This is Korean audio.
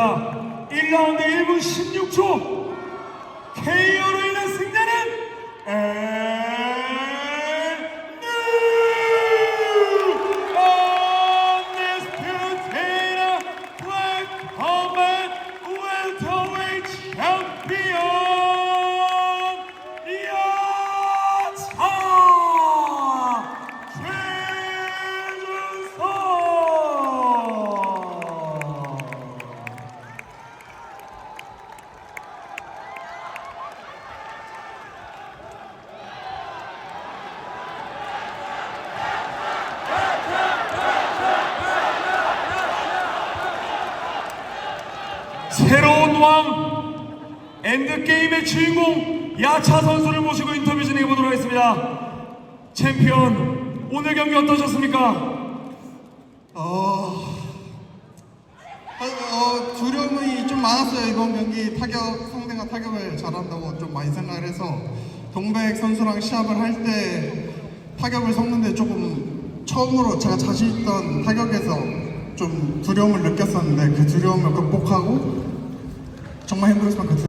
1라운드 1분 16초 새로운 왕 엔드게임의 주인공 야차 선수를 모시고 인터뷰 진행해 보도록 하겠습니다 챔피언 오늘 경기 어떠셨습니까? 어, 어, 어, 두려움이 좀 많았어요 이번 경기 타격 상대가 타격을 잘한다고 좀 많이 생각을 해서 동백 선수랑 시합을 할 때 타격을 섞는데 조금 처음으로 제가 자신 있던 타격에서 좀 두려움을 느꼈었는데 그 두려움을 극복하고 정말 힘들었지만 그